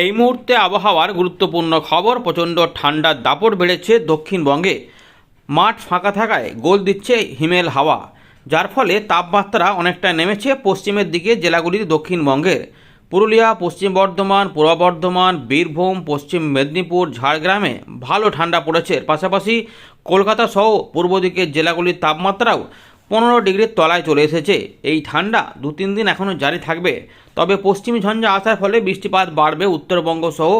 এই মুহূর্তে আবহাওয়ার গুরুত্বপূর্ণ খবর, প্রচণ্ড ঠান্ডার দাপট বেড়েছে দক্ষিণবঙ্গে। মাঠ ফাঁকা থাকায় গোল দিচ্ছে হিমেল হাওয়া, যার ফলে তাপমাত্রা অনেকটা নেমেছে পশ্চিমের দিকে জেলাগুলির দক্ষিণবঙ্গের। পুরুলিয়া, পশ্চিম বর্ধমান, পূর্ব বর্ধমান, বীরভূম, পশ্চিম মেদিনীপুর, ঝাড়গ্রামে ভালো ঠান্ডা পড়েছে। পাশাপাশি কলকাতা সহ পূর্ব দিকের জেলাগুলির তাপমাত্রাও পনেরো ডিগ্রির তলায় চলে এসেছে। এই ঠান্ডা দু তিন দিন এখনও জারি থাকবে। তবে পশ্চিমী ঝঞ্ঝা আসার ফলে বৃষ্টিপাত বাড়বে উত্তরবঙ্গ সহ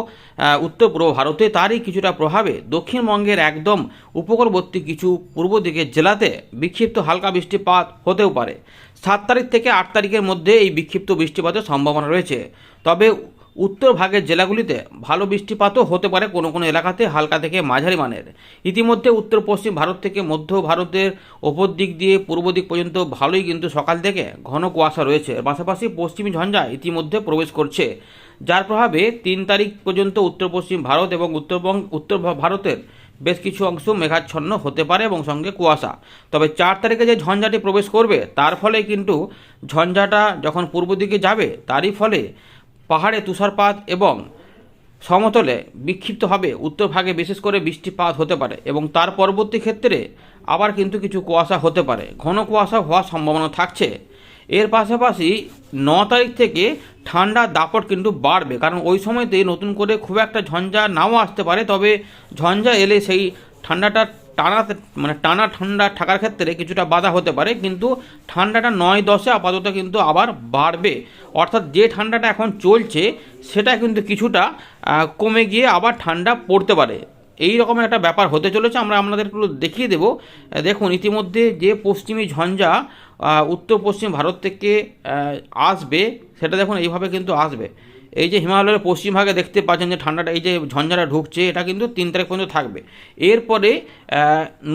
উত্তর পূর্ব ভারতে। তারই কিছুটা প্রভাবে দক্ষিণবঙ্গের একদম উপকূলবর্তী কিছু পূর্ব দিকের জেলাতে বিক্ষিপ্ত হালকা বৃষ্টিপাত হতেও পারে। সাত তারিখ থেকে আট তারিখের মধ্যে এই বিক্ষিপ্ত বৃষ্টিপাতের সম্ভাবনা রয়েছে। তবে উত্তর ভাগের জেলাগুলিতে ভালো বৃষ্টিপাতও হতে পারে কোনো কোনো এলাকাতে হালকা থেকে মাঝারি মানের। ইতিমধ্যে উত্তর, পশ্চিম ভারত থেকে মধ্য ভারতের ওপর দিক দিয়ে পূর্ব দিক পর্যন্ত ভালোই কিন্তু সকাল থেকে ঘন কুয়াশা রয়েছে। পাশাপাশি পশ্চিমী ঝঞ্ঝা ইতিমধ্যে প্রবেশ করছে। যার প্রভাবে তিন তারিখ পর্যন্ত উত্তর, পশ্চিম ভারত এবং উত্তরবঙ্গ উত্তর ভারতের বেশ কিছু অংশ মেঘাচ্ছন্ন হতে পারে এবং সঙ্গে কুয়াশা। তবে চার তারিখে যে ঝঞ্ঝাটি প্রবেশ করবে, তার ফলে কিন্তু ঝঞ্ঝাটা যখন পূর্ব দিকে যাবে, তারই ফলে পাহাড়ে তুষারপাত এবং সমতলে বিক্ষিপ্ত হবে। উত্তর ভাগে বিশেষ করে বৃষ্টিপাত হতে পারে এবং তার পরবর্তী ক্ষেত্রে আবার কিন্তু কিছু কুয়াশা হতে পারে। ঘন কুয়াশা হওয়ার সম্ভাবনা থাকছে। এর পাশাপাশি ন তারিখ থেকে ঠান্ডার দাপট কিন্তু বাড়বে, কারণ ওই সময়তে নতুন করে খুব একটা ঝঞ্ঝা নাও আসতে পারে। তবে ঝঞ্ঝা এলে সেই ঠান্ডাটা টানা মানে টানা ঠান্ডা থাকার ক্ষেত্রে কিছুটা বাধা হতে পারে, কিন্তু ঠান্ডাটা নয় দশে আপাতত কিন্তু আবার বাড়বে। অর্থাৎ যে ঠান্ডাটা এখন চলছে, সেটা কিন্তু কিছুটা কমে গিয়ে আবার ঠান্ডা পড়তে পারে। এই রকমের একটা ব্যাপার হতে চলেছে, আমরা আপনাদের একটু দেখিয়ে দেবো। দেখুন, ইতিমধ্যে যে পশ্চিমী ঝঞ্ঝা উত্তর পশ্চিম ভারত থেকে আসবে, সেটা দেখুন, এইভাবে কিন্তু আসবে। এই যে হিমালয়ের পশ্চিম ভাগে দেখতে পাচ্ছেন যে ঠান্ডাটা, এই যে ঝঞ্ঝাটা ঢুকছে, এটা কিন্তু তিন তারিখ পর্যন্ত থাকবে। এরপরে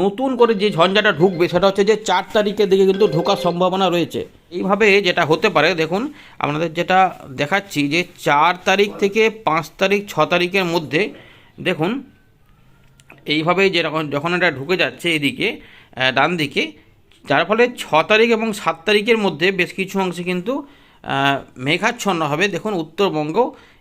নতুন করে যে ঝঞ্ঝাটা ঢুকবে, সেটা হচ্ছে যে চার তারিখের দিকে কিন্তু ঢোকার সম্ভাবনা রয়েছে। এইভাবে যেটা হতে পারে, দেখুন, আপনাদের যেটা দেখাচ্ছি যে চার তারিখ থেকে পাঁচ তারিখ, ছ তারিখের মধ্যে, দেখুন, এইভাবে যেরকম যখন এটা ঢুকে যাচ্ছে এদিকে ডান দিকে, যার ফলে ছ তারিখ এবং সাত তারিখের মধ্যে বেশ কিছু অংশে কিন্তু মেঘাচ্ছন্ন হবে। দেখুন, উত্তরবঙ্গ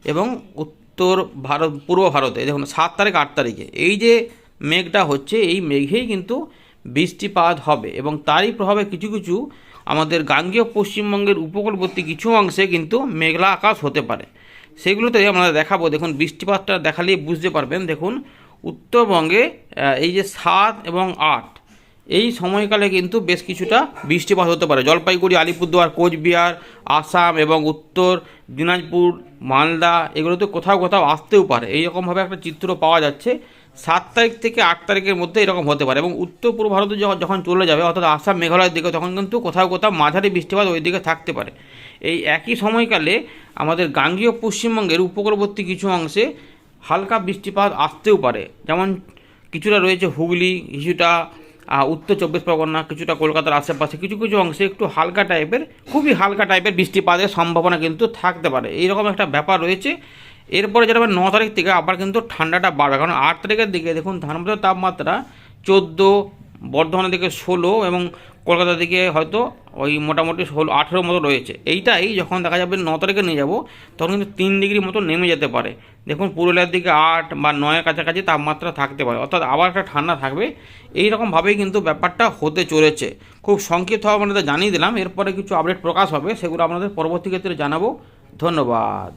এবং উত্তর ভারত, পূর্ব ভারতে, দেখুন, সাত তারিখ, আট তারিখে। এই যে মেঘটা হচ্ছে, এই মেঘেই কিন্তু বৃষ্টিপাত হবে এবং তারই প্রভাবে কিছু কিছু আমাদের গাঙ্গেয় পশ্চিমবঙ্গের উপকূলবর্তী কিছু অংশে কিন্তু মেঘলা আকাশ হতে পারে। সেগুলোতে আমরা দেখাবো। দেখুন, বৃষ্টিপাতটা দেখালেই বুঝতে পারবেন। দেখুন, উত্তরবঙ্গে এই যে সাত এবং আট এই সময়কালে কিন্তু বেশ কিছুটা বৃষ্টিপাত হতে পারে। জলপাইগুড়ি, আলিপুরদুয়ার, কোচবিহার, আসাম এবং উত্তর দিনাজপুর, মালদা এগুলোতে কোথাও কোথাও আসতেও পারে। এইরকমভাবে একটা চিত্র পাওয়া যাচ্ছে। সাত তারিখ থেকে আট তারিখের মধ্যে এরকম হতে পারে এবং উত্তর পূর্ব ভারতে যখন যখন চলে যাবে অর্থাৎ আসাম মেঘালয়ের দিকে তখন কিন্তু কোথাও কোথাও মাঝারি বৃষ্টিপাত ওই দিকে থাকতে পারে। এই একই সময়কালে আমাদের গাঙ্গীয় পশ্চিমবঙ্গের উপকূলবর্তী কিছু অংশে হালকা বৃষ্টিপাত আসতেও পারে। যেমন কিছুটা রয়েছে হুগলি, কিছুটা উত্তর চব্বিশ পরগনা, কিছুটা কলকাতার আশেপাশে, কিছু কিছু অংশে একটু হালকা টাইপের খুবই হালকা টাইপের বৃষ্টিপাতের সম্ভাবনা কিন্তু থাকতে পারে। এইরকম একটা ব্যাপার রয়েছে। এরপরে যেটা ন তারিখ থেকে আবার কিন্তু ঠান্ডাটা বাড়বে। কারণ আট তারিখের দিকে দেখুন ধানবাদের তাপমাত্রা চোদ্দ বর্ধমানের দিকে ষোলো এবং কলকাতার দিকে হয়তো ওই মোটামুটি ষোলো, আঠেরো মতো রয়েছে। এইটাই যখন দেখা যাবে ন তারিখে নিয়ে যাব, তখন কিন্তু তিন ডিগ্রি মতো নেমে যেতে পারে। দেখুন, পুরুলিয়ার দিকে আট বা নয়ের কাছাকাছি তাপমাত্রা থাকতে পারে। অর্থাৎ আবার একটা ঠান্ডা থাকবে। এই রকমভাবেই কিন্তু ব্যাপারটা হতে চলেছে। খুব সংক্ষিপ্তভাবে আপনাদের জানিয়ে দিলাম। এরপরে কিছু আপডেট প্রকাশ হবে, সেগুলো আপনাদের পরবর্তী ক্ষেত্রে জানাব। ধন্যবাদ।